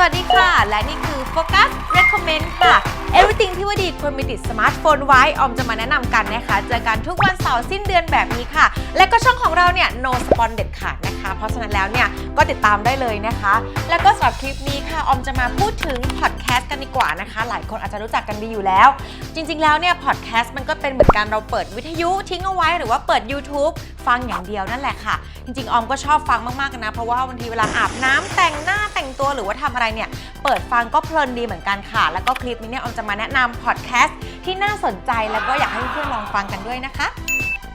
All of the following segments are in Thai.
สวัสดีค่ะ และนี่คือ Focus Recommend ค่ะ Everything ที่ว่าดีควรมีติดสมาร์ทโฟนไว้ ออมจะมาแนะนำกันนะคะ เจอกันทุกวันเสาร์สิ้นเดือนแบบนี้ค่ะ และก็ช่องของเราเนี่ย no spon เด็ดขาดนะคะ เพราะฉะนั้นแล้วเนี่ย ก็ติดตามได้เลยนะคะ แล้วก็สำหรับคลิปนี้ค่ะ ออมจะมาพูดถึงพอดแคสต์กันดีกว่านะคะ หลายคนอาจจะรู้จักกันดีอยู่แล้ว จริง ๆ แล้วเนี่ยพอดแคสต์มันก็เป็นเหมือนกันเราเปิดวิทยุทิ้งเอาไว้หรือว่าเปิด YouTube ฟังอย่างเดียวนั่นแหละค่ะ จริงๆออมก็ชอบฟังมากๆกันนะเพราะว่าบางทีเวลาอาบน้ำแต่งหน้าแต่งตัวหรือว่าทำอะไรเนี่ยเปิดฟังก็เพลินดีเหมือนกันค่ะ แล้วก็คลิปนี้เนี่ยออมจะมาแนะนำพอดแคสต์ที่น่าสนใจแล้วก็อยากให้เพื่อนๆลองฟังกันด้วยนะคะ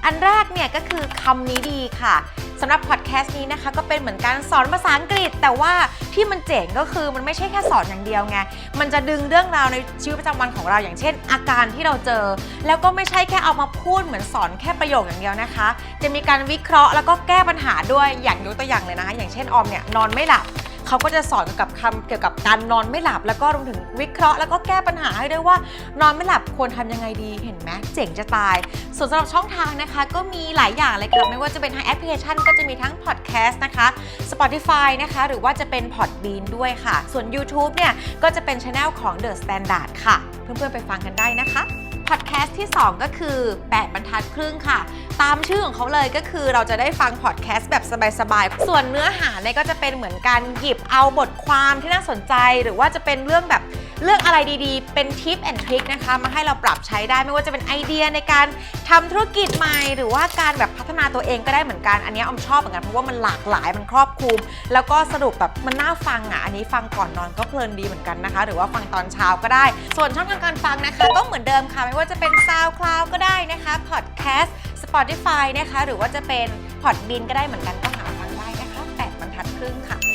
อันแรกเนี่ยก็คือคำนี้ดีค่ะสำหรับพอดแคสต์นี้นะคะก็เป็นเหมือนการสอนภาษาอังกฤษ แต่ว่าที่มันเจ๋งก็คือมันไม่ใช่แค่สอนอย่างเดียวไง มันจะดึงเรื่องราวในชีวิตประจำวันของเราอย่างเช่น อาการที่เราเจอ แล้วก็ไม่ใช่แค่เอามาพูดเหมือนสอนแค่ประโยคอย่างเดียวนะคะ จะมีการวิเคราะห์แล้วก็แก้ปัญหาด้วยอย่างยกตัวอย่างเลยนะคะ อย่างเช่นออมเนี่ยนอนไม่หลับ เขาก็จะสอนเกี่ยวกับคำเกี่ยวกับการนอนไม่หลับ แล้วก็รวมถึงวิเคราะห์ แล้วก็แก้ปัญหาให้ด้วยว่านอนไม่หลับควรทำยังไงดีเห็นไหมเจ๋งจะตาย ส่วนสำหรับช่องทางนะคะ ก็มีหลายอย่างเลยค่ะไม่ว่าจะเป็นทางแอปพลิเคชัน ก็จะมีทั้งพอดแคสต์นะคะ Spotify นะคะ หรือว่าจะเป็น Podbean ด้วยค่ะ ส่วน YouTube เนี่ยก็จะเป็นช anel ของ The Standard ค่ะ เพื่อนๆไปฟังกันได้นะคะ พอดแคสต์ที่ 2 ก็คือ 8 บรรทัดครึ่งค่ะ ตามชื่อของเขาเลยก็คือเราจะได้ฟังพอดแคสต์แบบสบายๆ ส่วนเนื้อหาเนี่ยก็จะเป็นเหมือนการหยิบเอาบทความที่น่าสนใจ หรือว่าจะเป็นเรื่องแบบ เรื่องอะไรดีๆ เป็นทิปแอนทริคนะคะ มาให้เราปรับใช้ได้ไม่ว่าจะเป็นไอเดียในการทำธุรกิจใหม่ หรือว่าการแบบพัฒนาตัวเองก็ได้เหมือนกัน อันนี้ออมชอบเหมือนกันเพราะว่ามันหลากหลายมันครอบคลุม แล้วก็สรุปแบบมันน่าฟังอะอันนี้ฟังก่อนนอนก็เพลินดีเหมือนกันนะคะ หรือว่าฟังตอนเช้าก็ได้ ส่วนช่องทางการฟังนะคะ ก็เหมือนเดิมค่ะ ไม่ว่าจะเป็น SoundCloud ก็ได้นะคะ Podcast Spotify นะคะ หรือว่าจะเป็น Podbean ก็ได้เหมือนกันก็หาฟังได้นะคะ8บรรทัดครึ่งค่ะ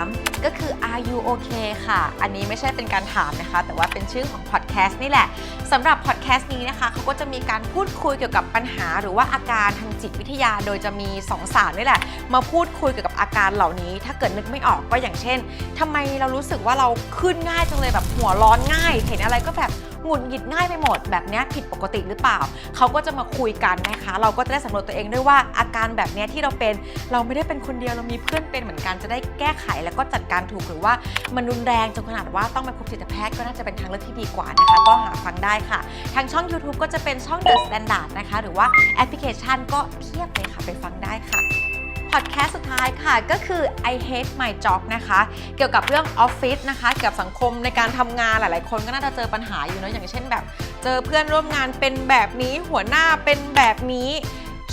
3 ก็คือ Are you okay ค่ะ อันนี้ไม่ใช่เป็นการถามนะคะ แต่ว่าเป็นชื่อของพอดแคสต์นี่แหละสำหรับพอดแคสต์นี้นะคะเขาก็จะมีการพูดคุยเกี่ยวกับปัญหา หรือว่าอาการทางจิตวิทยา โดยจะมีสองสาวนี่แหละ มาพูดคุยเกี่ยวกับอาการเหล่านี้ ถ้าเกิดนึกไม่ออกก็อย่างเช่นทำไมเรารู้สึกว่าเราขึ้นง่ายจังเลยแบบหัวร้อนง่าย เห็นอะไรก็แบบ หงุดหงิดง่ายไปหมดแบบนี้ผิดปกติหรือเปล่า เขาก็จะมาคุยกันนะคะ เราก็จะได้สำรวจตัวเองด้วยว่าอาการแบบนี้ที่เราเป็นเราไม่ได้เป็นคนเดียวเรามีเพื่อนเป็นเหมือนกันจะได้แก้ไขแล้วก็จัดการถูกหรือว่ามันรุนแรงจนขนาดว่าต้องไปพบจิตแพทย์ก็น่าจะเป็นทางเลือกที่ดีกว่านะคะ ก็หาฟังได้ค่ะ ทางช่อง YouTube ก็จะเป็นช่อง The Standard นะคะ หรือว่าแอปพลิเคชันก็เพียบเลยค่ะไปฟังได้ค่ะ อดแคสต์สุดท้ายค่ะ ก็คือ I hate my job นะคะ เกี่ยวกับเรื่องออฟฟิศนะคะเกี่ยวกับสังคมในการทำงานหลาย ๆ คนก็น่าจะเจอปัญหาอยู่เนอะอย่างเช่นแบบ เจอเพื่อนร่วมงานเป็นแบบนี้หัวหน้าเป็นแบบนี้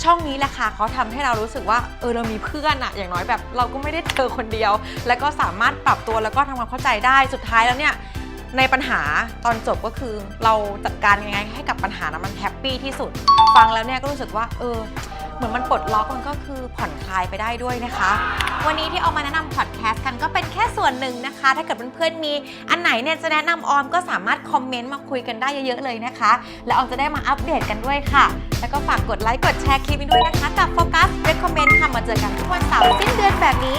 ช่องนี้แหละค่ะเขาทำให้เรารู้สึกว่าเออเรามีเพื่อนอะอย่างน้อยแบบ เราก็ไม่ได้เจอคนเดียว แล้วก็สามารถปรับตัวแล้วก็ทำความเข้าใจได้สุดท้ายแล้วเนี่ยในปัญหาตอนจบก็คือเราจัดการยังไงให้กับปัญหานั้นมันแฮปปี้ที่สุด ฟังแล้วเนี่ยก็รู้สึกว่าเออ เหมือนมันปลดล็อกมันก็คือผ่อนคลายไปได้ด้วยนะคะ วันนี้ที่เอามาแนะนำพอดแคสต์กันก็เป็นแค่ส่วนหนึ่งนะคะ ถ้าเกิดเพื่อนๆมีอันไหนเนี่ยจะแนะนำออมก็สามารถคอมเมนต์มาคุยกันได้เยอะๆเลยนะคะ แล้วออมจะได้มาอัปเดตกันด้วยค่ะ แล้วก็ฝากกดไลค์กดแชร์คลิปนี้ด้วยนะคะ กับโฟกัส Recommend ค่ะมาเจอกันทุกวันเสาร์สิ้นเดือนแบบนี้